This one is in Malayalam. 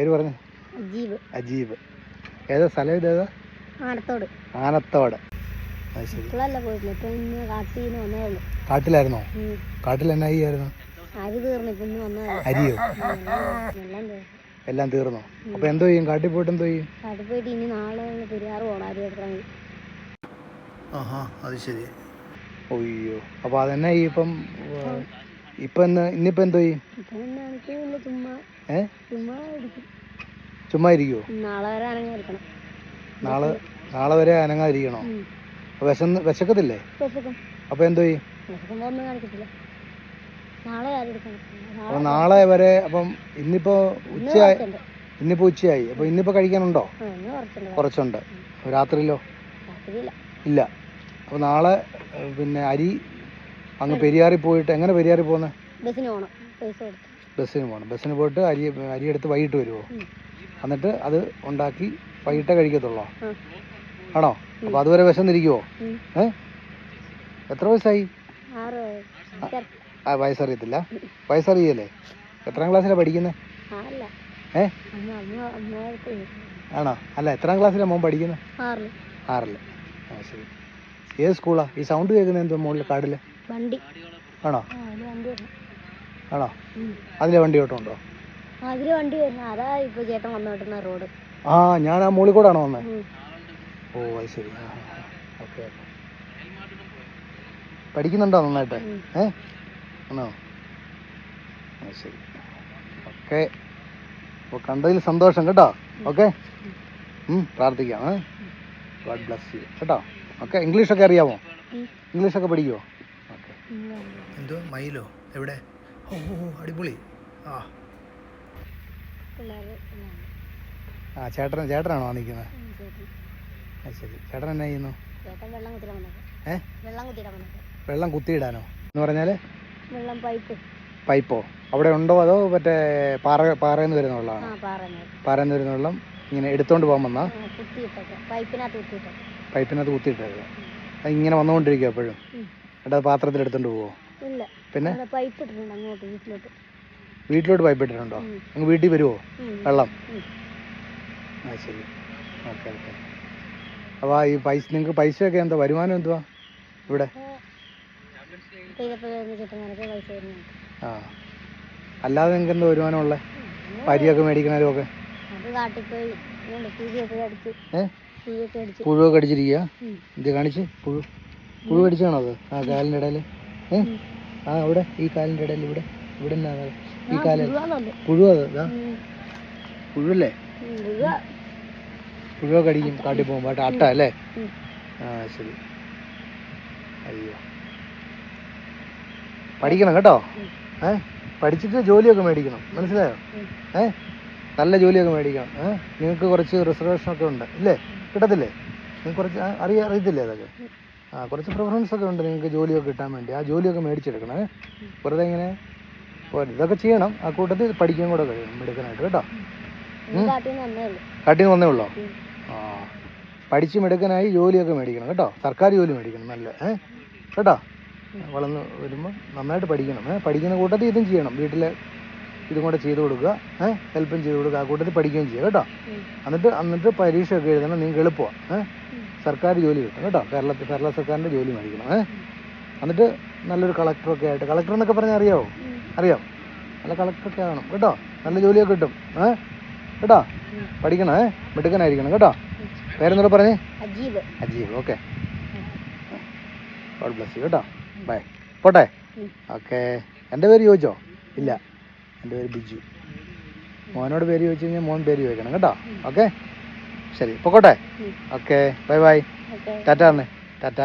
പേര് പറഞ്ഞു? അജീബ്. അജീബ്. ഏതാ സ്ഥലം ഇതേതാ ആനത്തോട്. ആനത്തോട്. കാട്ടിലായിരുന്നോ? കാട്ടിലെന്നായിരുന്നു കാട്ടിൽ എന്നാ അരിയോ? എല്ലാം തീർന്നോ. അപ്പൊ എന്തോ ചെയ്യും? കാട്ടിൽ പോയിട്ട് എന്തോ ചെയ്യും? കാട്ടിൽ പോയിട്ട് ഇനി നാളെ പെരിയാറ് പോകണം അരി എടുക്കണമെങ്കിൽ ആഹാ അത് ശരി. ഒയ്യോ അപ്പൊ അതെന്നാ ഈ ഇപ്പം ഇപ്പൊ ഇന്ന് ഇന്നിപ്പോ എന്തോ ഏ? ചുമ്മാ ഇരിക്കുവോ? നാളെ നാളെ വരെ അനങ്ങാതിരിക്കണോ. വിശന്ന് വിശക്കത്തില്ലേ? വിശക്കും. അപ്പൊ എന്തോ അപ്പൊ നാളെ വരെ അപ്പം ഇന്നിപ്പോ ഇന്ന് ഉച്ചയായി ഇന്നിപ്പോ ഉച്ചയായി. അപ്പൊ ഇന്നിപ്പോ കഴിക്കാനുണ്ടോ? കുറച്ചുണ്ട്. രാത്രിയിലോ? ഇല്ല. അപ്പൊ നാളെ പിന്നെ അരി അങ്ങ് പെരിയാറിൽ പോയിട്ട് എങ്ങനെ പെരിയാറിൽ പോകുന്നത് ബസ്സിന് പോകണം പൈസ കൊടുത്ത്. ബസ്സിന് പോകണം ബസ്സിന് പോയിട്ട് അരി അരി എടുത്ത് വൈകിട്ട് വരുമോ എന്നിട്ട് അത് ഉണ്ടാക്കി വൈകിട്ടേ കഴിക്കത്തുള്ളോ. ആണോ? അപ്പൊ അതുവരെ വിശന്നിരിക്കുവോ? ഏഹ് ഏ? എത്ര വയസ്സായി? ആ വയസ്സറിയത്തില്ല. വയസ്സറിയല്ലേ? എത്രാം ക്ലാസ്സിലാണ് പഠിക്കുന്നത് ഏഹ് ഏ? ആണോ? അല്ല എത്രാം ക്ലാസ്സിലാണ് മോൻ പഠിക്കുന്നത് ആറല്ലേ ആറിൽ. ആ ശരി. ഏത് സ്കൂളാ? ഈ സൗണ്ട് കേൾക്കുന്നത് എന്തോ മുകളിൽ കാടിൽ? വണ്ടി. ആണോ? ആണോ? അതിലെ വണ്ടി ഓട്ടമുണ്ടോ? ആ, അതിൽ വണ്ടി വരുന്ന അതാ ഇപ്പൊ ചേട്ടൻ വന്നോട്ടുന്ന റോഡ്. ആ ഞാൻ ആ മുകളിൽ കൂടാണോ വന്നത് ഉം. ഓ അത് ശരി. ഓക്കെ പഠിക്കുന്നുണ്ടോ നന്നായിട്ട്. ഏ? ആണോ? അത് ശരി. ഓക്കെ. അപ്പോൾ കണ്ടതിൽ സന്തോഷം കേട്ടോ. ഓക്കെ? പ്രാർത്ഥിക്കാം ഗോഡ് ബ്ലസ് യു. കേട്ടോ? ഓക്കെ ഇംഗ്ലീഷൊക്കെ അറിയാമോ. ഇംഗ്ലീഷൊക്കെ പഠിക്കുമോ. എന്തോ? മയിലോ? എവിടെ? ഓ അടിപൊളി. ആ. ആ ചേട്ടൻ ചേട്ടനാണോ നിൽക്കുന്നത് അത് ശരി. ചേട്ടൻ എന്നാ ചെയ്യുന്നു? വെള്ളം ഏ? കുത്തിയിടാനോ? എന്ന് പറഞ്ഞാൽ പൈപ്പ്. അവിടെ ഉണ്ടോ അതോ മറ്റേ പാറ പാറയിൽ വരുന്ന വെള്ളമാണ്? പാറയിൽ നിന്ന് വരുന്ന വെള്ളം ഇങ്ങനെ എടുത്തോണ്ട് പോകാൻ വന്നാ? പൈപ്പിനകത്ത് കുത്തിയിട്ടത് അത് ഇങ്ങനെ വന്നുകൊണ്ടിരിക്കും എപ്പോഴും. എന്നിട്ട് പാത്രത്തിൽ എടുത്തോണ്ട് പോവോ? ഇല്ല. പിന്നെ? പൈപ്പ് ഇട്ടിട്ടുണ്ട് അങ്ങോട്ട് വീട്ടിലോട്ട്. വീട്ടിലോട്ട് പൈപ്പ് ഇട്ടിട്ടുണ്ടോ. അങ്ങ് വീട്ടിൽ വരുമോ. വെള്ളം. ആ ശരി. Okay okay. അപ്പോൾ ഈ പൈസ നിങ്ങൾക്ക് പൈസയൊക്കെ എന്താ? വരുമാനം എന്തുവാ ഇവിടെ? ആ അല്ലാതെ നിങ്ങൾക്ക് എന്താ വരുമാനം ഉള്ളേ പരിയൊക്കെ മേടിക്കണാലും ഒക്കെ പുഴുവൊക്കെ അടിച്ചിരിക്കുക. ഇത് കാണിച്ച്? പുഴു? പുഴു പിടിച്ചാണോ അത്? ആ കാലിന്റെ ഇടയിൽ. ഏ? ആ അവിടെ? ഈ കാലിന്റെ ഇടയിൽ ഇവിടെ. ഇവിടെ ഈ കാലിൽ. പുഴു അത് ഇതാ. പുഴുവല്ലേ. പുഴുവൊക്കെ അടിക്കും കാട്ടിൽ പോകുമ്പോൾ അട്ട അട്ട അല്ലേ? ആ ശരി. അയ്യോ. പഠിക്കണം കേട്ടോ. ഏ? പഠിച്ചിട്ട് ജോലിയൊക്കെ മേടിക്കണം. മനസ്സിലായോ? ഏ? നല്ല ജോലിയൊക്കെ മേടിക്കണം. ഏ? നിങ്ങൾക്ക് കുറച്ച് റിസർവേഷൻ ഒക്കെ ഉണ്ട്. ഇല്ലേ? കിട്ടത്തില്ലേ? നിങ്ങൾക്ക് കുറച്ച് അറിയ അറിയത്തില്ലേ അതൊക്കെ? ആ കുറച്ച് പ്രിഫറൻസ് ഒക്കെ ഉണ്ട് നിങ്ങൾക്ക് ജോലിയൊക്കെ കിട്ടാൻ വേണ്ടി. ആ ജോലിയൊക്കെ മേടിച്ചെടുക്കണേ വെറുതെ ഇങ്ങനെ ഇതൊക്കെ ചെയ്യണം. ആ കൂട്ടത്തിൽ പഠിക്കാൻ കൂടെ കഴിയണം മിടുക്കനായിട്ട് കേട്ടോ? കാട്ടിൽ നിന്ന് വന്നേ ഉള്ളൂ. ആ. പഠിച്ച് മിടുക്കനായി ജോലിയൊക്കെ മേടിക്കണം കേട്ടോ? സർക്കാർ ജോലി മേടിക്കണം നല്ല ഏ? കേട്ടോ? വളർന്ന് വരുമ്പോൾ നന്നായിട്ട് പഠിക്കണം ഏ? പഠിക്കുന്ന കൂട്ടത്തിൽ ഇതും ചെയ്യണം. വീട്ടിലെ ഇതും കൂടെ ചെയ്ത് കൊടുക്കുക ഏ? ഹെൽപ്പും ചെയ്ത് കൊടുക്കുക. ആ കൂട്ടത്തിൽ പഠിക്കുകയും ചെയ്യുക കേട്ടോ. എന്നിട്ട് എന്നിട്ട് പരീക്ഷയൊക്കെ എഴുതണം. നിങ്ങൾക്ക് എളുപ്പമാണ് ഏ? ഉം. സർക്കാർ ജോലി കിട്ടും കേട്ടോ. കേരളത്തിൽ കേരള സർക്കാരിന്റെ ജോലി മേടിക്കണം. ഏ? എന്നിട്ട് നല്ലൊരു കളക്ടറൊക്കെ ആയിട്ട് കളക്ടർ എന്നൊക്കെ പറഞ്ഞാൽ അറിയാവോ അറിയാം? നല്ല കളക്ടറൊക്കെ ആകണം കേട്ടോ. നല്ല ജോലിയൊക്കെ കിട്ടും. ഏ? കേട്ടോ. പഠിക്കണം ഏ? മിടുക്കനായിരിക്കണം കേട്ടോ. പേരെന്നോട് പറഞ്ഞേ? Ajeeb Ajeeb okay. God bless you കേട്ടോ. ബൈ. പോട്ടെ. ഓക്കെ. എന്റെ പേര് ചോദിച്ചോ? ഇല്ല. എന്റെ പേര് ബിജു. മോനോട് പേര് ചോദിച്ചു കഴിഞ്ഞാൽ മോൻ പേര് ചോദിക്കണം കേട്ടോ. ഓക്കെ? ശരി. പൊക്കോട്ടെ. ഓക്കെ. Bye bye. ടാറ്റ അന്നേ. ടാറ്റ.